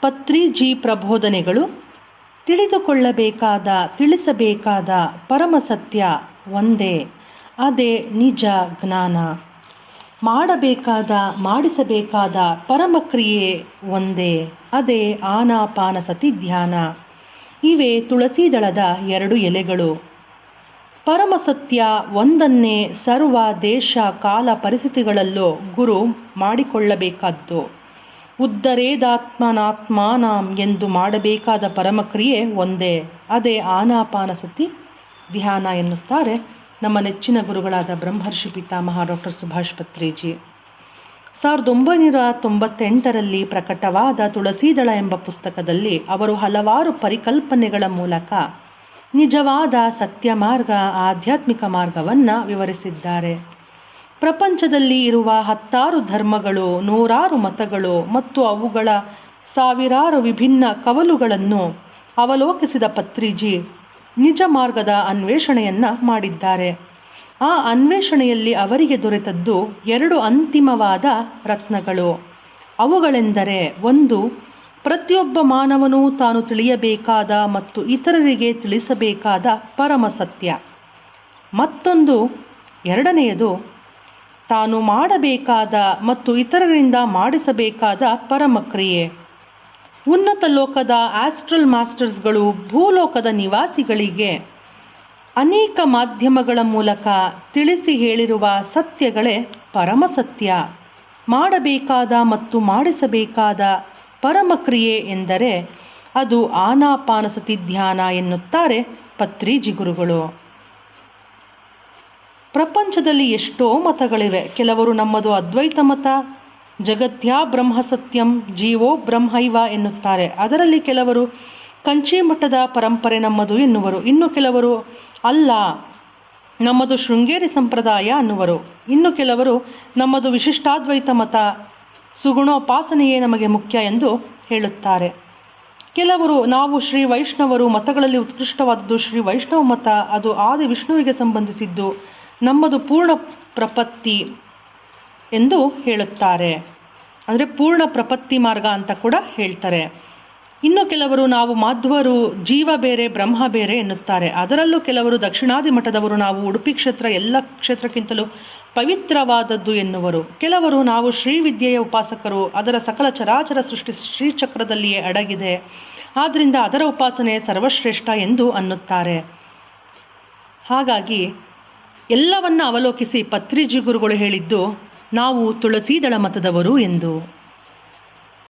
ಪತ್ರಿಜಿ ಪ್ರಬೋಧನೆಗಳು, ತಿಳಿದುಕೊಳ್ಳಬೇಕಾದ, ತಿಳಿಸಬೇಕಾದ ಪರಮಸತ್ಯ ಒಂದೇ, ಅದೇ ನಿಜ ಜ್ಞಾನ. ಮಾಡಬೇಕಾದ, ಮಾಡಿಸಬೇಕಾದ ಪರಮಕ್ರಿಯೆ ಒಂದೇ, ಅದೇ ಆನಾಪಾನಸತಿ ಧ್ಯಾನ. ಇವೇ ತುಳಸಿ ದಳದ ಎರಡು ಎಲೆಗಳು. ಪರಮಸತ್ಯ ಒಂದನ್ನೇ ಸರ್ವ ದೇಶ ಕಾಲ ಪರಿಸ್ಥಿತಿಗಳಲ್ಲೂ ಗುರು ಮಾಡಿಕೊಳ್ಳಬೇಕಾದ್ದು. ಉದ್ದರೇದಾತ್ಮನಾತ್ಮಾನಾಂ ಎಂದು ಮಾಡಬೇಕಾದ ಪರಮಕ್ರಿಯೆ ಒಂದೇ. ಅದೇ ಆನಾಪಾನಸತಿ ಧ್ಯಾನ ಎನ್ನುತ್ತಾರೆ ನಮ್ಮ ನೆಚ್ಚಿನ ಗುರುಗಳಾದ ಬ್ರಹ್ಮರ್ಷಿ ಪಿತಾಮಹ ಡಾಕ್ಟರ್ ಸುಭಾಷ್ ಪತ್ರಿಜಿ. ಸಾವಿರದ ಒಂಬೈನೂರ ತೊಂಬತ್ತೆಂಟರಲ್ಲಿ ಪ್ರಕಟವಾದ ತುಳಸೀದಳ ಎಂಬ ಪುಸ್ತಕದಲ್ಲಿ ಅವರು ಹಲವಾರು ಪರಿಕಲ್ಪನೆಗಳ ಮೂಲಕ ನಿಜವಾದ ಸತ್ಯ ಮಾರ್ಗ, ಆಧ್ಯಾತ್ಮಿಕ ಮಾರ್ಗವನ್ನು ವಿವರಿಸಿದ್ದಾರೆ. ಪ್ರಪಂಚದಲ್ಲಿ ಇರುವ ಹತ್ತಾರು ಧರ್ಮಗಳು, ನೂರಾರು ಮತಗಳು ಮತ್ತು ಅವುಗಳ ಸಾವಿರಾರು ವಿಭಿನ್ನ ಕವಲುಗಳನ್ನು ಅವಲೋಕಿಸಿದ ಪತ್ರಿಜಿ ನಿಜ ಮಾರ್ಗದ ಅನ್ವೇಷಣೆಯನ್ನು ಮಾಡಿದ್ದಾರೆ. ಆ ಅನ್ವೇಷಣೆಯಲ್ಲಿ ಅವರಿಗೆ ದೊರೆತದ್ದು ಎರಡು ಅಂತಿಮವಾದ ರತ್ನಗಳು. ಅವುಗಳೆಂದರೆ ಒಂದು, ಪ್ರತಿಯೊಬ್ಬ ಮಾನವನೂ ತಾನು ತಿಳಿಯಬೇಕಾದ ಮತ್ತು ಇತರರಿಗೆ ತಿಳಿಸಬೇಕಾದ ಪರಮ ಸತ್ಯ. ಮತ್ತೊಂದು, ಎರಡನೆಯದು ತಾನು ಮಾಡಬೇಕಾದ ಮತ್ತು ಇತರರಿಂದ ಮಾಡಿಸಬೇಕಾದ ಪರಮಕ್ರಿಯೆ. ಉನ್ನತ ಲೋಕದ ಆಸ್ಟ್ರಲ್ ಮಾಸ್ಟರ್ಸ್ಗಳು ಭೂಲೋಕದ ನಿವಾಸಿಗಳಿಗೆ ಅನೇಕ ಮಾಧ್ಯಮಗಳ ಮೂಲಕ ತಿಳಿಸಿ ಹೇಳಿರುವ ಸತ್ಯಗಳೇ ಪರಮಸತ್ಯ. ಮಾಡಬೇಕಾದ ಮತ್ತು ಮಾಡಿಸಬೇಕಾದ ಪರಮಕ್ರಿಯೆ ಎಂದರೆ ಅದು ಆನಾಪಾನಸತಿ ಧ್ಯಾನ ಎನ್ನುತ್ತಾರೆ ಪತ್ರಿಜಿ ಗುರುಗಳು. ಪ್ರಪಂಚದಲ್ಲಿ ಎಷ್ಟೋ ಮತಗಳಿವೆ. ಕೆಲವರು ನಮ್ಮದು ಅದ್ವೈತ ಮತ, ಜಗತ್ಯಾ ಬ್ರಹ್ಮ ಸತ್ಯಂ ಜೀವೋ ಬ್ರಹ್ಮೈವ ಎನ್ನುತ್ತಾರೆ. ಅದರಲ್ಲಿ ಕೆಲವರು ಕಂಚಿ ಮಠದ ಪರಂಪರೆ ನಮ್ಮದು ಎನ್ನುವರು. ಇನ್ನು ಕೆಲವರು ಅಲ್ಲ, ನಮ್ಮದು ಶೃಂಗೇರಿ ಸಂಪ್ರದಾಯ ಅನ್ನುವರು. ಇನ್ನು ಕೆಲವರು ನಮ್ಮದು ವಿಶಿಷ್ಟಾದ್ವೈತ ಮತ, ಸುಗುಣೋಪಾಸನೆಯೇ ನಮಗೆ ಮುಖ್ಯ ಎಂದು ಹೇಳುತ್ತಾರೆ. ಕೆಲವರು ನಾವು ಶ್ರೀ ವೈಷ್ಣವರು ಮತಗಳಲ್ಲಿ ಉತ್ಕೃಷ್ಟವಾದದ್ದು ಶ್ರೀ ವೈಷ್ಣವ ಮತ, ಅದು ಆದಿ ವಿಷ್ಣುವಿಗೆ ಸಂಬಂಧಿಸಿದ್ದು. ನಮ್ಮದು ಪೂರ್ಣ ಪ್ರಪತ್ತಿ ಎಂದು ಹೇಳುತ್ತಾರೆ. ಅಂದರೆ ಪೂರ್ಣ ಪ್ರಪತ್ತಿ ಮಾರ್ಗ ಅಂತ ಕೂಡ ಹೇಳ್ತಾರೆ. ಇನ್ನು ಕೆಲವರು ನಾವು ಮಾಧ್ವರು, ಜೀವ ಬೇರೆ, ಬ್ರಹ್ಮ ಬೇರೆ ಎನ್ನುತ್ತಾರೆ. ಅದರಲ್ಲೂ ಕೆಲವರು ದಕ್ಷಿಣಾದಿ ಮಠದವರು, ನಾವು ಉಡುಪಿ ಕ್ಷೇತ್ರ ಎಲ್ಲ ಕ್ಷೇತ್ರಕ್ಕಿಂತಲೂ ಪವಿತ್ರವಾದದ್ದು ಎನ್ನುವರು. ಕೆಲವರು ನಾವು ಶ್ರೀವಿದ್ಯೆಯ ಉಪಾಸಕರು, ಅದರ ಸಕಲ ಚರಾಚರ ಸೃಷ್ಟಿ ಶ್ರೀಚಕ್ರದಲ್ಲಿಯೇ ಅಡಗಿದೆ. ಆದ್ದರಿಂದ ಅದರ ಉಪಾಸನೆ ಸರ್ವಶ್ರೇಷ್ಠ ಎಂದು ಅನ್ನುತ್ತಾರೆ. ಹಾಗಾಗಿ ಎಲ್ಲವನ್ನ ಅವಲೋಕಿಸಿ ಪತ್ರಿಜಿ ಗುರುಗಳು ಹೇಳಿದ್ದು ನಾವು ತುಳಸೀದಳ ಮತದವರು ಎಂದು.